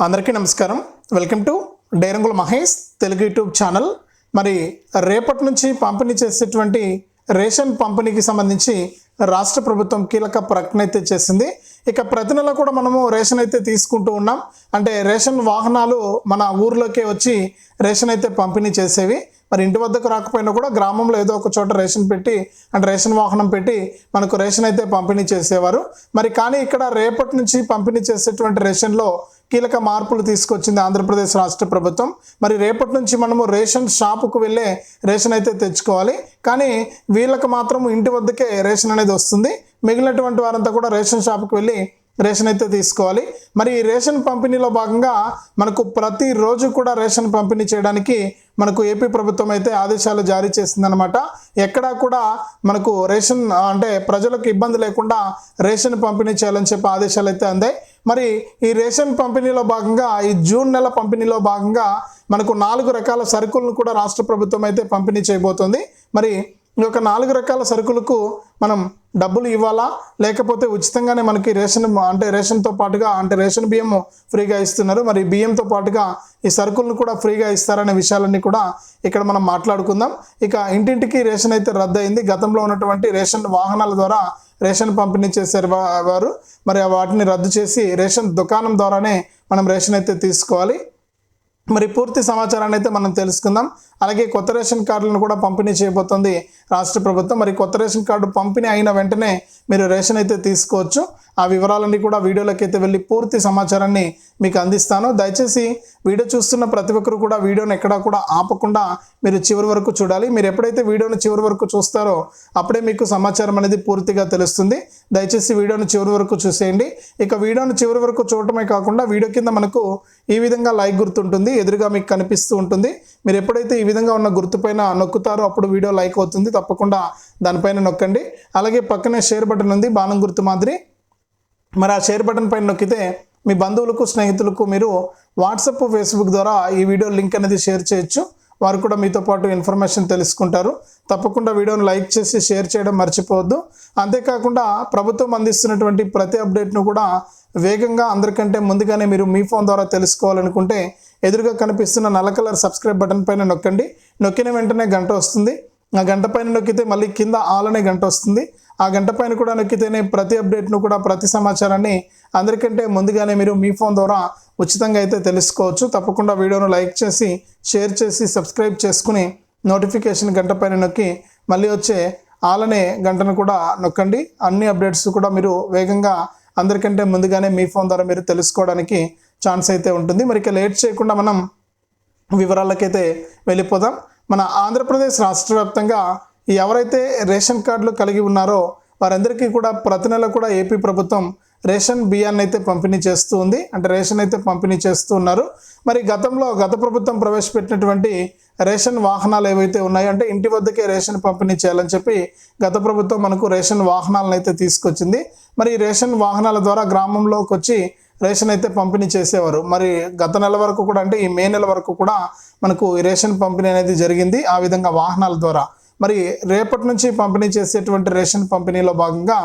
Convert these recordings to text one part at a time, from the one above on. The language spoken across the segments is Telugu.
అందరికీ నమస్కారం. Welcome to Dairangula Mahesh Telugu YouTube channel. మరి రేపటి నుంచి పంపిణీ చేసేటువంటి రేషన్ పంపిణీకి సంబంధించి రాష్ట్ర ప్రభుత్వం కీలక ప్రకటన అయితే చేసింది. ఇక ప్రతి నెల కూడా మనము రేషన్ అయితే తీసుకుంటూ ఉన్నాం. అంటే రేషన్ వాహనాలు మన ఊర్లోకే వచ్చి రేషన్ అయితే పంపిణీ చేసేవి. మరి ఇంటి వద్దకు రాకపోయినా కూడా గ్రామంలో ఏదో ఒక చోట రేషన్ పెట్టి అంటే రేషన్ వాహనం పెట్టి మనకు రేషన్ అయితే పంపిణీ చేసేవారు. మరి కానీ ఇక్కడ రేపటి నుంచి పంపిణీ చేసేటువంటి రేషన్లో కీలక మార్పులు తీసుకొచ్చింది ఆంధ్రప్రదేశ్ రాష్ట్ర ప్రభుత్వం. మరి రేపటి నుంచి మనము రేషన్ షాపుకు వెళ్ళే రేషన్ అయితే తెచ్చుకోవాలి. కానీ వీళ్ళకి మాత్రం ఇంటి వద్దకే రేషన్ అనేది వస్తుంది. మిగిలినటువంటి వారంతా కూడా రేషన్ షాపుకి వెళ్ళి రేషన్ అయితే తీసుకోవాలి. మరి ఈ రేషన్ పంపిణీలో భాగంగా మనకు ప్రతిరోజు కూడా రేషన్ పంపిణీ చేయడానికి మనకు ఏపీ ప్రభుత్వం అయితే ఆదేశాలు జారీ చేసిందనమాట ఎక్కడా కూడా మనకు రేషన్ అంటే ప్రజలకు ఇబ్బంది లేకుండా రేషన్ పంపిణీ చేయాలని చెప్పి ఆదేశాలు అయితే అందాయి. మరి ఈ రేషన్ పంపిణీలో భాగంగా ఈ జూన్ నెల పంపిణీలో భాగంగా మనకు నాలుగు రకాల సరుకులను కూడా రాష్ట్ర ప్రభుత్వం అయితే పంపిణీ చేయబోతోంది. మరి ఈ యొక్క నాలుగు రకాల సరుకులకు మనం డబ్బులు ఇవ్వాలా? లేకపోతే ఉచితంగానే మనకి రేషన్ అంటే రేషన్తో పాటుగా అంటే రేషన్ బియ్యం ఫ్రీగా ఇస్తున్నారు. మరి బియ్యంతో పాటుగా ఈ సరుకులను కూడా ఫ్రీగా ఇస్తారనే విషయాలన్నీ కూడా ఇక్కడ మనం మాట్లాడుకుందాం. ఇక ఇంటింటికి రేషన్ అయితే రద్దయింది. గతంలో ఉన్నటువంటి రేషన్ వాహనాల ద్వారా రేషన్ పంపిణీ చేశారు వారు. మరి వాటిని రద్దు చేసి రేషన్ దుకాణం ద్వారానే మనం రేషన్ అయితే తీసుకోవాలి. మరి పూర్తి సమాచారాన్ని అయితే మనం తెలుసుకుందాం. అలాగే కొత్త రేషన్ కార్డులను కూడా పంపిణీ చేయబోతోంది రాష్ట్ర ప్రభుత్వం మరి కొత్త రేషన్ కార్డు పంపిణీ అయిన వెంటనే మీరు రేషన్ అయితే తీసుకోవచ్చు. ఆ వివరాలన్నీ కూడా వీడియోలోకి అయితే వెళ్ళి పూర్తి సమాచారాన్ని మీకు అందిస్తాను. దయచేసి వీడియో చూస్తున్న ప్రతి ఒక్కరు కూడా వీడియోని ఎక్కడా కూడా ఆపకుండా మీరు చివరి వరకు చూడాలి. మీరు ఎప్పుడైతే వీడియోని చివరి వరకు చూస్తారో అప్పుడే మీకు సమాచారం అనేది పూర్తిగా తెలుస్తుంది. దయచేసి వీడియోని చివరి వరకు చూసేయండి. ఇక వీడియోని చివరి వరకు చూడటమే కాకుండా వీడియో కింద మనకు ఈ విధంగా లైక్ గుర్తుంటుంది. ఎదురుగా మీకు కనిపిస్తూ ఉంటుంది. మీరు ఎప్పుడైతే ఈ విధంగా ఉన్న గుర్తుపైన నొక్కుతారో అప్పుడు వీడియో లైక్ అవుతుంది. తప్పకుండా దానిపైన నొక్కండి. అలాగే పక్కనే షేర్ బటన్ ఉంది బాణం గుర్తు మాదిరి. మరి ఆ షేర్ బటన్ పైన నొక్కితే మీ బంధువులకు స్నేహితులకు మీరు వాట్సాప్ ఫేస్బుక్ ద్వారా ఈ వీడియో లింక్ అనేది షేర్ చేయొచ్చు. వారు కూడా మీతో పాటు ఇన్ఫర్మేషన్ తెలుసుకుంటారు. తప్పకుండా వీడియోను లైక్ చేసి షేర్ చేయడం మర్చిపోవద్దు. అంతేకాకుండా ప్రభుత్వం అందిస్తున్నటువంటి ప్రతి అప్డేట్ను కూడా వేగంగా అందరికంటే ముందుగానే మీరు మీ ఫోన్ ద్వారా తెలుసుకోవాలనుకుంటే ఎదురుగా కనిపిస్తున్న నల్ల కలర్ సబ్స్క్రైబ్ బటన్ పైన నొక్కండి. నొక్కిన వెంటనే గంట వస్తుంది. ఆ గంట పైన నొక్కితే మళ్ళీ కింద ఆల్ అనే గంట వస్తుంది. ఆ గంట పైన కూడా నొక్కితేనే ప్రతి అప్డేట్ను కూడా ప్రతి సమాచారాన్ని అందరికంటే ముందుగానే మీరు మీ ఫోన్ ద్వారా ఉచితంగా అయితే తెలుసుకోవచ్చు. తప్పకుండా వీడియోను లైక్ చేసి షేర్ చేసి సబ్స్క్రైబ్ చేసుకుని నోటిఫికేషన్ గంట పైన నొక్కి మళ్ళీ వచ్చే ఆలనే గంటను కూడా నొక్కండి. అన్ని అప్డేట్స్ కూడా మీరు వేగంగా అందరికంటే ముందుగానే మీ ఫోన్ ద్వారా మీరు తెలుసుకోవడానికి ఛాన్స్ అయితే ఉంటుంది. మరి ఇక లేట్ చేయకుండా మనం వివరాలకైతే వెళ్ళిపోదాం. మన ఆంధ్రప్రదేశ్ రాష్ట్ర వ్యాప్తంగా ఎవరైతే రేషన్ కార్డులు కలిగి ఉన్నారో వారందరికీ కూడా ప్రతి నెల కూడా ఏపీ ప్రభుత్వం రేషన్ బియ్యాన్ని అయితే పంపిణీ చేస్తూ ఉంది. అంటే రేషన్ అయితే పంపిణీ చేస్తూ ఉన్నారు. మరి గతంలో గత ప్రభుత్వం ప్రవేశపెట్టినటువంటి రేషన్ వాహనాలు ఏవైతే ఉన్నాయో అంటే ఇంటి వద్దకే రేషన్ పంపిణీ చేయాలని చెప్పి గత ప్రభుత్వం మనకు రేషన్ వాహనాలను అయితే తీసుకొచ్చింది. మరి ఈ రేషన్ వాహనాల ద్వారా గ్రామంలోకి వచ్చి రేషన్ అయితే పంపిణీ చేసేవారు. మరి గత నెల వరకు కూడా అంటే ఈ మే నెల వరకు కూడా మనకు రేషన్ పంపిణీ అనేది జరిగింది. ఆ విధంగా వాహనాల ద్వారా. మరి రేపటి నుంచి పంపిణీ చేసేటువంటి రేషన్ పంపిణీలో భాగంగా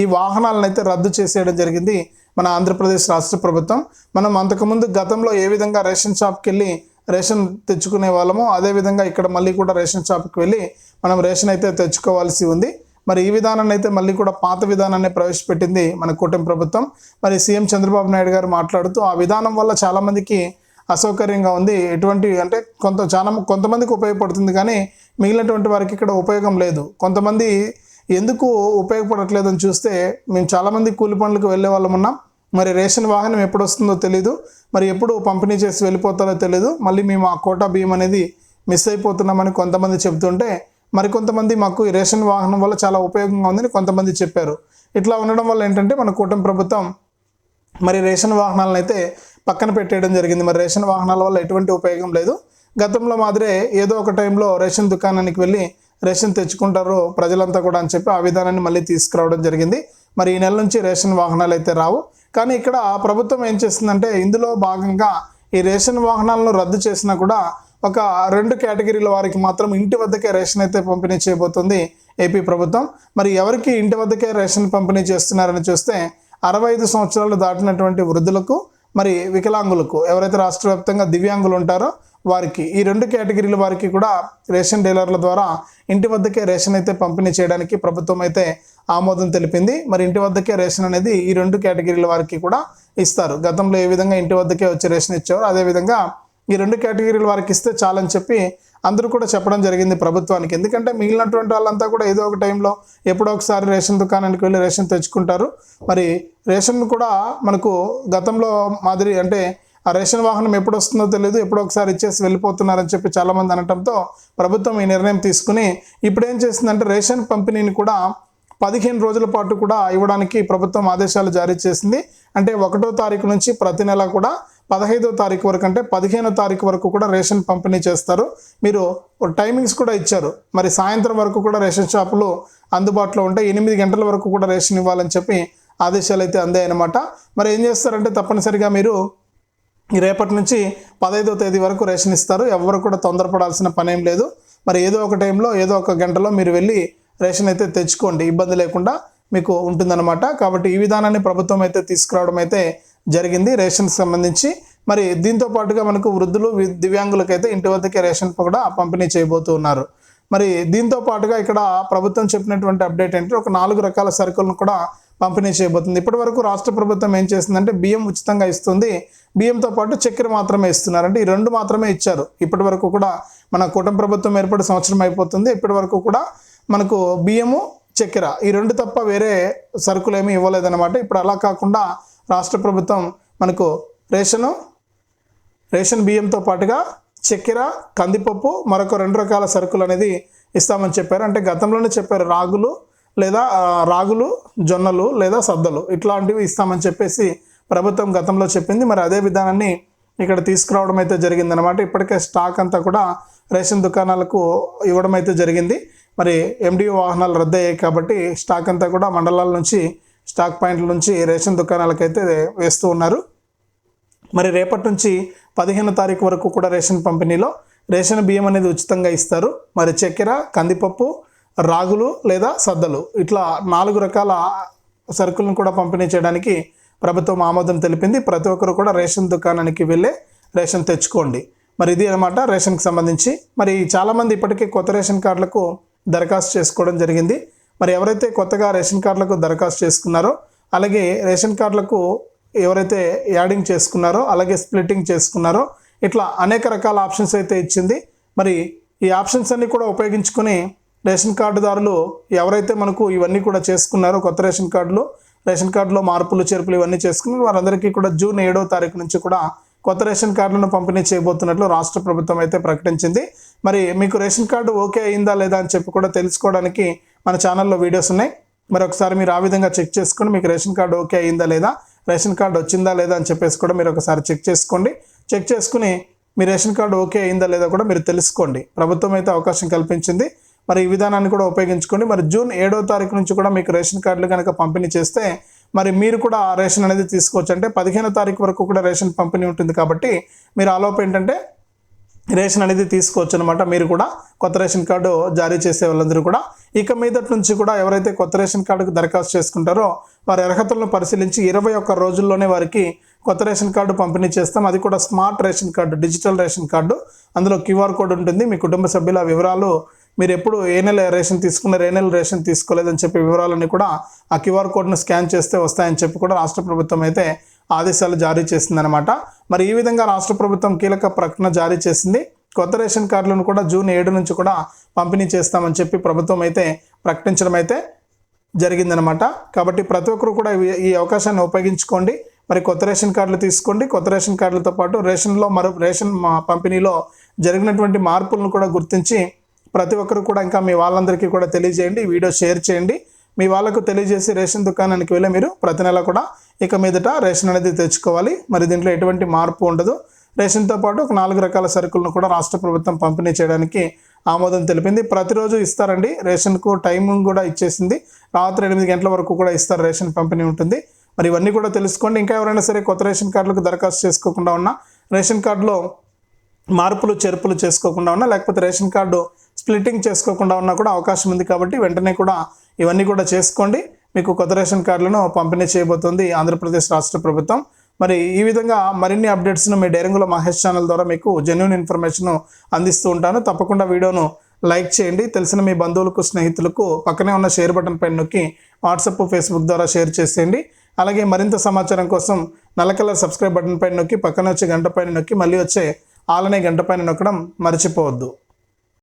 ఈ వాహనాలను అయితే రద్దు చేసేయడం జరిగింది మన ఆంధ్రప్రదేశ్ రాష్ట్ర ప్రభుత్వం. మనం అంతకుముందు గతంలో ఏ విధంగా రేషన్ షాప్కి వెళ్ళి రేషన్ తెచ్చుకునే వాళ్ళమో అదేవిధంగా ఇక్కడ మళ్ళీ కూడా రేషన్ షాప్కి వెళ్ళి మనం రేషన్ అయితే తెచ్చుకోవాల్సి ఉంది. మరి ఈ విధానాన్ని అయితే మళ్ళీ కూడా పాత విధానాన్ని ప్రవేశపెట్టింది మన కూటమి ప్రభుత్వం. మరి సీఎం చంద్రబాబు నాయుడు గారు మాట్లాడుతూ ఆ విధానం వల్ల చాలామందికి అసౌకర్యంగా ఉంది. ఎటువంటి అంటే కొంత చాలా కొంతమందికి ఉపయోగపడుతుంది కానీ మిగిలినటువంటి వారికి ఇక్కడ ఉపయోగం లేదు. కొంతమంది ఎందుకు ఉపయోగపడట్లేదని చూస్తే మేము చాలామంది కూలి పనులకు వెళ్ళే వాళ్ళం ఉన్నాం. మరి రేషన్ వాహనం ఎప్పుడు వస్తుందో తెలియదు మరి ఎప్పుడు పంపిణీ చేసి వెళ్ళిపోతారో తెలియదు మళ్ళీ మేము ఆ కోటా బియ్యం అనేది మిస్ అయిపోతున్నామని కొంతమంది చెబుతుంటే మరి కొంతమంది మాకు ఈ రేషన్ వాహనం వల్ల చాలా ఉపయోగంగా ఉందని కొంతమంది చెప్పారు. ఇట్లా ఉండడం వల్ల ఏంటంటే మన కూటమి ప్రభుత్వం మరి రేషన్ వాహనాలను అయితే పక్కన పెట్టేయడం జరిగింది. మరి రేషన్ వాహనాల వల్ల ఎటువంటి ఉపయోగం లేదు. గతంలో మాదిరే ఏదో ఒక టైంలో రేషన్ దుకాణానికి వెళ్ళి రేషన్ తెచ్చుకుంటారు ప్రజలంతా కూడా అని చెప్పి ఆ విధానాన్ని మళ్ళీ తీసుకురావడం జరిగింది. మరి ఈ నెల నుంచి రేషన్ వాహనాలు అయితే రావు. కానీ ఇక్కడ ప్రభుత్వం ఏం చేస్తుందంటే ఇందులో భాగంగా ఈ రేషన్ వాహనాలను రద్దు చేసినా కూడా ఒక రెండు కేటగిరీల వారికి మాత్రం ఇంటి వద్దకే రేషన్ అయితే పంపిణీ చేయబోతుంది ఏపీ ప్రభుత్వం. మరి ఎవరికి ఇంటి వద్దకే రేషన్ పంపిణీ చేస్తున్నారని చూస్తే అరవై ఐదు సంవత్సరాలు దాటినటువంటి వృద్ధులకు మరి వికలాంగులకు ఎవరైతే రాష్ట్ర వ్యాప్తంగా దివ్యాంగులు ఉంటారో వారికి ఈ రెండు కేటగిరీల వారికి కూడా రేషన్ డీలర్ల ద్వారా ఇంటి వద్దకే రేషన్ అయితే పంపిణీ చేయడానికి ప్రభుత్వం అయితే ఆమోదం తెలిపింది. మరి ఇంటి వద్దకే రేషన్ అనేది ఈ రెండు కేటగిరీల వారికి కూడా ఇస్తారు. గతంలో ఏ విధంగా ఇంటి వద్దకే వచ్చి రేషన్ ఇచ్చారో అదేవిధంగా ఈ రెండు కేటగిరీల వారికి ఇస్తే చాలని చెప్పి అందరూ కూడా చెప్పడం జరిగింది ప్రభుత్వానికి. ఎందుకంటే మిగిలినటువంటి వాళ్ళంతా కూడా ఏదో ఒక టైంలో ఎప్పుడో ఒకసారి రేషన్ దుకాణానికి వెళ్ళి రేషన్ తెచ్చుకుంటారు. మరి రేషన్ కూడా మనకు గతంలో మాదిరి అంటే ఆ రేషన్ వాహనం ఎప్పుడు వస్తుందో తెలియదు ఎప్పుడో ఒకసారి ఇచ్చేసి వెళ్ళిపోతున్నారని చెప్పి చాలామంది అనటంతో ప్రభుత్వం ఈ నిర్ణయం తీసుకుని ఇప్పుడు ఏం చేసిందంటే రేషన్ పంపిణీని కూడా పదిహేను రోజుల పాటు కూడా ఇవ్వడానికి ప్రభుత్వం ఆదేశాలు జారీ చేసింది. అంటే ఒకటో తారీఖు నుంచి ప్రతి నెల కూడా పదహైదో తారీఖు వరకు అంటే పదిహేనో తారీఖు వరకు కూడా రేషన్ పంపిణీ చేస్తారు. మీరు టైమింగ్స్ కూడా ఇచ్చారు. మరి సాయంత్రం వరకు కూడా రేషన్ షాపులు అందుబాటులో ఉంటాయి ఎనిమిది గంటల వరకు కూడా రేషన్ ఇవ్వాలని చెప్పి ఆదేశాలు అయితే అందాయన్నమాట మరి ఏం చేస్తారంటే తప్పనిసరిగా మీరు రేపటి నుంచి పదహైదో తేదీ వరకు రేషన్ ఇస్తారు. ఎవరు కూడా తొందరపడాల్సిన పని ఏం లేదు. మరి ఏదో ఒక టైంలో ఏదో ఒక గంటలో మీరు వెళ్ళి రేషన్ అయితే తెచ్చుకోండి. ఇబ్బంది లేకుండా మీకు ఉంటుందన్నమాట. కాబట్టి ఈ విధానాన్ని ప్రభుత్వం అయితే తీసుకురావడం అయితే జరిగింది. రేషన్కి సంబంధించి మరి దీంతో పాటుగా మనకు వృద్ధులు దివ్యాంగులకైతే ఇంటి వద్దకే రేషన్ కూడా పంపిణీ చేయబోతున్నారు మరి దీంతో పాటుగా ఇక్కడ ప్రభుత్వం చెప్పినటువంటి అప్డేట్ ఏంటంటే ఒక నాలుగు రకాల సరుకులను కూడా పంపిణీ చేయబోతుంది. ఇప్పటి వరకు రాష్ట్ర ప్రభుత్వం ఏం చేస్తుందంటే బియ్యం ఉచితంగా ఇస్తుంది. బియ్యంతో పాటు చక్కెర మాత్రమే ఇస్తున్నారు. అంటే ఈ రెండు మాత్రమే ఇచ్చారు. ఇప్పటి వరకు కూడా మన కూటమి ప్రభుత్వం ఏర్పడి సంవత్సరం అయిపోతుంది. ఇప్పటి వరకు కూడా మనకు బియ్యము చక్కెర ఈ రెండు తప్ప వేరే సరుకులు ఏమీ ఇవ్వలేదన్నమాట. ఇప్పుడు అలా కాకుండా రాష్ట్ర ప్రభుత్వం మనకు రేషను రేషన్ బియ్యంతో పాటుగా చక్కెర కందిపప్పు మరొక రెండు రకాల సరుకులు అనేది ఇస్తామని చెప్పారు. అంటే గతంలోనే చెప్పారు రాగులు లేదా రాగులు జొన్నలు లేదా సద్దలు ఇట్లాంటివి ఇస్తామని చెప్పేసి ప్రభుత్వం గతంలో చెప్పింది. మరి అదే విధానాన్ని ఇక్కడ తీసుకురావడం అయితే జరిగిందనమాట ఇప్పటికే స్టాక్ అంతా కూడా రేషన్ దుకాణాలకు ఇవ్వడం అయితే జరిగింది. మరి ఎండిఓ వాహనాలు రద్దయ్యాయి కాబట్టి స్టాక్ అంతా కూడా మండలాల నుంచి స్టాక్ పాయింట్ల నుంచి రేషన్ దుకాణాలకైతే వేస్తూ ఉన్నారు. మరి రేపటి నుంచి పదిహేను తారీఖు వరకు కూడా రేషన్ పంపిణీలో రేషన్ బియ్యం అనేది ఉచితంగా ఇస్తారు. మరి చక్కెర కందిపప్పు రాగులు లేదా సద్దలు ఇట్లా నాలుగు రకాల సరుకులను కూడా పంపిణీ చేయడానికి ప్రభుత్వం ఆమోదం తెలిపింది. ప్రతి ఒక్కరు కూడా రేషన్ దుకాణానికి వెళ్ళే రేషన్ తెచ్చుకోండి. మరి ఇది అనమాట రేషన్కి సంబంధించి. మరి చాలామంది ఇప్పటికే కొత్త రేషన్ కార్డులకు దరఖాస్తు చేసుకోవడం జరిగింది. మరి ఎవరైతే కొత్తగా రేషన్ కార్డులకు దరఖాస్తు చేసుకున్నారో అలాగే రేషన్ కార్డులకు ఎవరైతే యాడింగ్ చేసుకున్నారో అలాగే స్ప్లిట్టింగ్ చేసుకున్నారో ఇట్లా అనేక రకాల ఆప్షన్స్ అయితే ఇచ్చింది. మరి ఈ ఆప్షన్స్ అన్నీ కూడా ఉపయోగించుకొని రేషన్ కార్డుదారులు ఎవరైతే మనకు ఇవన్నీ కూడా చేసుకున్నారో కొత్త రేషన్ కార్డులు రేషన్ కార్డులో మార్పులు చేర్పులు ఇవన్నీ చేసుకుని వారందరికీ కూడా జూన్ ఏడో తారీఖు నుంచి కూడా కొత్త రేషన్ కార్డులను పంపిణీ చేయబోతున్నట్లు రాష్ట్ర ప్రభుత్వం అయితే ప్రకటించింది. మరి మీకు రేషన్ కార్డు ఓకే అయిందా లేదా అని చెప్పి కూడా తెలుసుకోవడానికి మన ఛానల్లో వీడియోస్ ఉన్నాయి. మరి ఒకసారి మీరు ఆ విధంగా చెక్ చేసుకొని మీకు రేషన్ కార్డు ఓకే అయిందా లేదా రేషన్ కార్డు వచ్చిందా లేదా అని చెప్పేసి కూడా మీరు ఒకసారి చెక్ చేసుకోండి. చెక్ చేసుకుని మీ రేషన్ కార్డు ఓకే అయిందా లేదా కూడా మీరు తెలుసుకోండి. ప్రభుత్వం అయితే అవకాశం కల్పించింది. మరి ఈ విధానాన్ని కూడా ఉపయోగించుకోండి. మరి జూన్ ఏడో తారీఖు నుంచి కూడా మీకు రేషన్ కార్డులు కనుక పంపిణీ చేస్తే మరి మీరు కూడా ఆ రేషన్ అనేది తీసుకోవచ్చు. అంటే పదిహేనో తారీఖు వరకు కూడా రేషన్ పంపిణీ ఉంటుంది కాబట్టి మీరు ఆలోపు ఏంటంటే రేషన్ అనేది తీసుకోవచ్చు అనమాట మీరు కూడా కొత్త రేషన్ కార్డు జారీ చేసే వాళ్ళందరూ కూడా. ఇక మీదటి నుంచి కూడా ఎవరైతే కొత్త రేషన్ కార్డుకు దరఖాస్తు చేసుకుంటారో వారి అర్హతలను పరిశీలించి ఇరవై ఒక్క రోజుల్లోనే వారికి కొత్త రేషన్ కార్డు పంపిణీ చేస్తాం. అది కూడా smart ration card digital ration card. అందులో క్యూఆర్ కోడ్ ఉంటుంది. మీ కుటుంబ సభ్యుల వివరాలు మీరు ఎప్పుడు ఏ నెల రేషన్ తీసుకున్నారు ఏ నెల రేషన్ తీసుకోలేదని చెప్పి వివరాలన్నీ కూడా ఆ క్యూఆర్ కోడ్ను స్కాన్ చేస్తే వస్తాయని చెప్పి కూడా రాష్ట్ర ప్రభుత్వం అయితే ఆదేశాలు జారీ చేసిందనమాట మరి ఈ విధంగా రాష్ట్ర ప్రభుత్వం కీలక ప్రకటన జారీ చేసింది. కొత్త రేషన్ కార్డులను కూడా జూన్ ఏడు నుంచి కూడా పంపిణీ చేస్తామని చెప్పి ప్రభుత్వం అయితే ప్రకటించడం అయితే జరిగిందనమాట కాబట్టి ప్రతి ఒక్కరు కూడా ఈ- అవకాశాన్ని ఉపయోగించుకోండి. మరి కొత్త రేషన్ కార్డులు తీసుకోండి. కొత్త రేషన్ కార్డులతో పాటు రేషన్లో మరో రేషన్ మా పంపిణీలో జరిగినటువంటి మార్పులను కూడా గుర్తించి ప్రతి ఒక్కరు కూడా ఇంకా మీ వాళ్ళందరికీ కూడా తెలియజేయండి. వీడియో షేర్ చేయండి. మీ వాళ్ళకు తెలియజేసి రేషన్ దుకాణానికి వెళ్ళి మీరు ప్రతి నెల కూడా ఇక మీదట రేషన్ అనేది తెచ్చుకోవాలి. మరి దీంట్లో ఎటువంటి మార్పు ఉండదు. రేషన్తో పాటు ఒక నాలుగు రకాల సరుకులను కూడా రాష్ట్ర ప్రభుత్వం పంపిణీ చేయడానికి ఆమోదం తెలిపింది. ప్రతిరోజు ఇస్తారండి. రేషన్కు టైమింగ్ కూడా ఇచ్చేసింది. రాత్రి ఎనిమిది గంటల వరకు కూడా ఇస్తారు రేషన్ పంపిణీ ఉంటుంది. మరి ఇవన్నీ కూడా తెలుసుకోండి. ఇంకా ఎవరైనా సరే కొత్త రేషన్ కార్డులకు దరఖాస్తు చేసుకోకుండా ఉన్నా రేషన్ కార్డులో మార్పులు చేర్పులు చేసుకోకుండా ఉన్నా లేకపోతే రేషన్ కార్డు స్ప్లిట్టింగ్ చేసుకోకుండా ఉన్నా కూడా అవకాశం ఉంది కాబట్టి వెంటనే కూడా ఇవన్నీ కూడా చేసుకోండి. మీకు కొత్త రేషన్ కార్డులను పంపిణీ చేయబోతోంది ఆంధ్రప్రదేశ్ రాష్ట్ర ప్రభుత్వం. మరి ఈ విధంగా మరిన్ని అప్డేట్స్ను మీ డైరంగుల మహేష్ ఛానల్ ద్వారా మీకు జెన్యున్ ఇన్ఫర్మేషన్ అందిస్తూ ఉంటాను. తప్పకుండా వీడియోను లైక్ చేయండి. తెలిసిన మీ బంధువులకు స్నేహితులకు పక్కనే ఉన్న షేర్ బటన్ పైన నొక్కి వాట్సాప్ ఫేస్బుక్ ద్వారా షేర్ చేసేయండి. అలాగే మరింత సమాచారం కోసం నల్ల కలర్ సబ్స్క్రైబ్ బటన్ పైన నొక్కి పక్కన వచ్చే గంట పైన నొక్కి మళ్ళీ వచ్చే ఆలనే గంట పైన నొక్కడం మర్చిపోవద్దు.